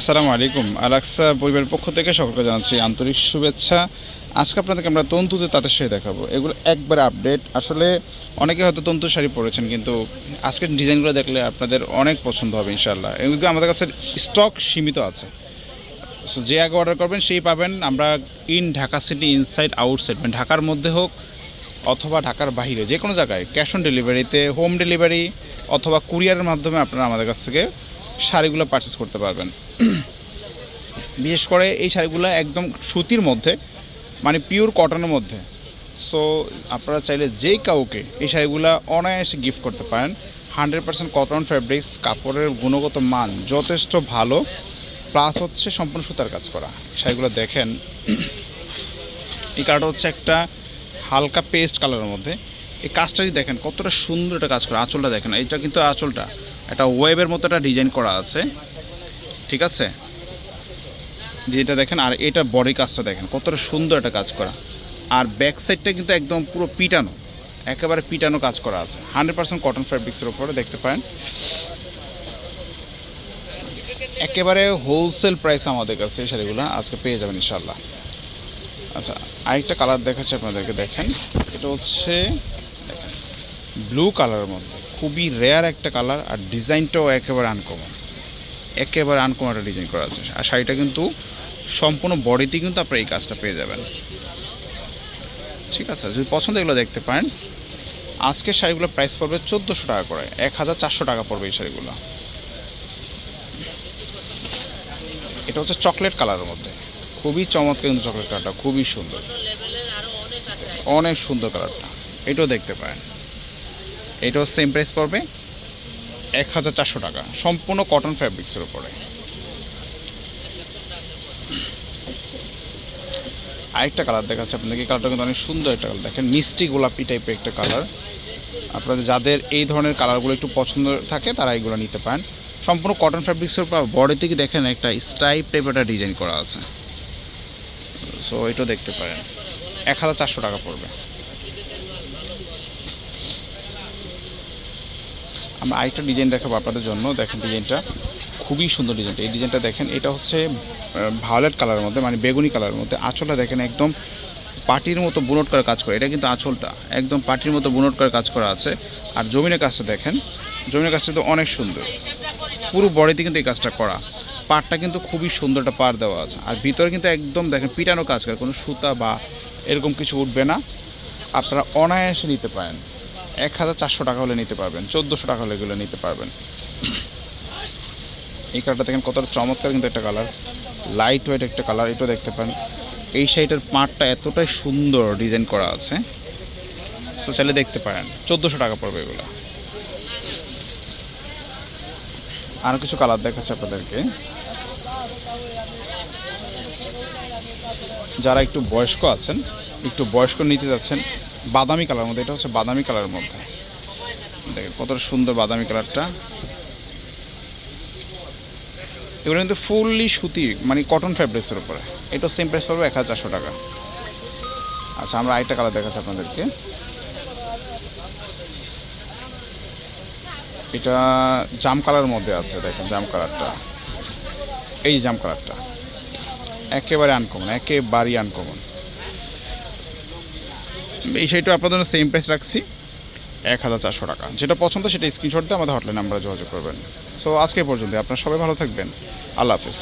আসসালামু আলাইকুম। আলাক্সা পরিবারের পক্ষ থেকে সকলকে জানাচ্ছি আন্তরিক শুভেচ্ছা। আজকে আপনাদেরকে আমরা তন্তুতে তাঁতের শাড়ি দেখাবো, এগুলো একবার আপডেট আসলে অনেকে হয়তো তন্তু শাড়ি পরেছেন, কিন্তু আজকের ডিজাইনগুলো দেখলে আপনাদের অনেক পছন্দ হবে ইনশাল্লাহ এগুলো আমাদের কাছে স্টক সীমিত আছে। সো যে আগে অর্ডার করবেন, সেই পাবেন। আমরা in Dhaka city inside outside মানে ঢাকার মধ্যে হোক অথবা ঢাকার বাইরে যে কোনো জায়গায় ক্যাশ অন ডেলিভারিতে হোম ডেলিভারি অথবা কুরিয়ারের মাধ্যমে আপনারা আমাদের কাছ থেকে শাড়িগুলো পারচেস করতে পারবেন। বিশেষ করে এই শাড়িগুলো একদম সুতির মধ্যে মানে পিওর কটনের মধ্যে। সো আপনারা চাইলে যেই কাউকে এই শাড়িগুলো অনায়াসে গিফট করতে পারেন। হান্ড্রেড পার্সেন্ট কটন ফ্যাব্রিক্স কাপড়ের গুণগত মান যথেষ্ট ভালো। প্লাস হচ্ছে সম্পূর্ণ সুতার কাজ করা। শাড়িগুলো দেখেন। এই কালারটা হচ্ছে একটা হালকা পেস্ট কালারের মধ্যে। এই কাজটা দেখেন, কতটা সুন্দর একটা কাজ করা। আঁচলটা দেখেন, এইটা কিন্তু আঁচলটা। একটা ওয়েবের মতো একটা ডিজাইন করা আছে। ঠিক আছে? যেটা দেখেন, আর এটা বডি কাজটা দেখেন, কতটা সুন্দর একটা কাজ করা। আর ব্যাক সাইডটা কিন্তু একদম পুরো পিটানো, একেবারে পিটানো কাজ করা আছে। হান্ড্রেড পার্সেন্ট কটন ফ্যাব্রিক্সের ওপরে দেখতে পারেন। একেবারে হোলসেল প্রাইস আমাদের কাছে এই শাড়িগুলো আজকে পেয়ে যাবেন ইনশাল্লাহ আচ্ছা আরেকটা কালার দেখাচ্ছি আপনাদেরকে, দেখেন। এটা হচ্ছে ব্লু কালারের মধ্যে। খুবই রেয়ার একটা কালার আর ডিজাইনটাও একেবারে আনকমন একেবারে আনকমন একটা ডিজাইন করা আছে। আর শাড়িটা কিন্তু সম্পূর্ণ বডিতে কিন্তু আপনারা এই কাজটা পেয়ে যাবেন। ঠিক আছে, যদি পছন্দ এগুলো দেখতে পারেন। আজকের শাড়িগুলো প্রাইস পড়বে চোদ্দোশো টাকা করে। এক হাজার চারশো টাকা পড়বে এই শাড়িগুলো। এটা হচ্ছে চকলেট কালারের মধ্যে। খুবই চমৎকার কিন্তু চকলেট কালারটা খুবই সুন্দর। অনেক সুন্দর কালারটা এটাও দেখতে পারেন। এটাও সেম প্রাইস পড়বে। এক হাজার চারশো টাকা। সম্পূর্ণ কটন ফ্যাব্রিক্সের উপরে। আরেকটা কালার দেখাচ্ছে আপনাদেরকে। কালারটা কিন্তু অনেক সুন্দর একটা কালার দেখেন মিষ্টি গোলাপি টাইপের একটা কালার আপনাদের যাদের এই ধরনের কালারগুলো একটু পছন্দ থাকে, তারা এইগুলো নিতে পারেন। সম্পূর্ণ কটন ফ্যাব্রিক্সের উপর বডি থেকে দেখেন একটা স্ট্রাইপ টাইপের একটা ডিজাইন করা আছে। সো এটাও দেখতে পারেন। এক হাজার চারশো টাকা পড়বে। আমরা আরেকটা ডিজাইন দেখাবো আপনাদের জন্য। দেখেন ডিজাইনটা। খুবই সুন্দর ডিজাইনটা। এই ডিজাইনটা দেখেন, এটা হচ্ছে ভায়োলেট কালারের মধ্যে মানে বেগুনি কালারের মধ্যে। আঁচলটা দেখেন একদম পাটির মতো বুনট করে কাজ করে। এটা কিন্তু আঁচলটা। একদম পাটির মতো বুনট করে কাজ করা আছে। আর জমিনের কাজটা দেখেন, জমিনের কাজটা তো অনেক সুন্দর। পুরো বডিতে কিন্তু এই কাজটা করা। পাটটা কিন্তু খুবই সুন্দর একটা পার দেওয়া আছে। আর ভিতরে কিন্তু একদম দেখেন পিটানো কাজ করে। কোনো সুতা বা এরকম কিছু উঠবে না। আপনারা অনায়াসে নিতে পারেন। এক হাজার চারশো টাকা হলে নিতে পারবেন, চোদ্দোশো টাকা হলে এগুলো নিতে পারবেন। এই কালারটা দেখেন কতটা চমৎকার কিন্তু একটা কালার লাইট ওয়েট একটা কালার, এটাও দেখতে পান। এই সাইডের পাটটা এতটাই সুন্দর ডিজাইন করা আছে। তো চাইলে দেখতে পারেন, চোদ্দোশো টাকা পড়বে এগুলো। আরও কিছু কালার দেখাচ্ছে আপনাদেরকে। যারা একটু বয়স্ক আছেন, একটু বয়স্ক নিতে যাচ্ছেন বাদামি কালার মধ্যে, এটা হচ্ছে বাদামি কালারের মধ্যে। দেখেন কতটা সুন্দর বাদামি কালারটা। এগুলো কিন্তু ফুললি সুতি মানে কটন ফ্যাব্রিক্সের উপরে। এটা সেম প্রাইস পড়বে এক হাজার চারশো টাকা। আচ্ছা আমরা আরেকটা কালার দেখাচ্ছি আপনাদেরকে। এটা জাম কালার মধ্যে আছে, দেখেন জাম কালারটা। এই জাম কালারটা। একেবারে আনকমন একেবারেই আনকমন এই শাড়িটা আপনাদের জন্য সেম প্রাইস রাখছি, এক হাজার চারশো টাকা। যেটা পছন্দ সেটা স্ক্রিনশট দিয়ে আমাদের হটলাইন নাম্বারে যোগাযোগ করবেন। সো আজকে পর্যন্ত আপনারা সবাই ভালো থাকবেন। আল্লাহ হাফিজ।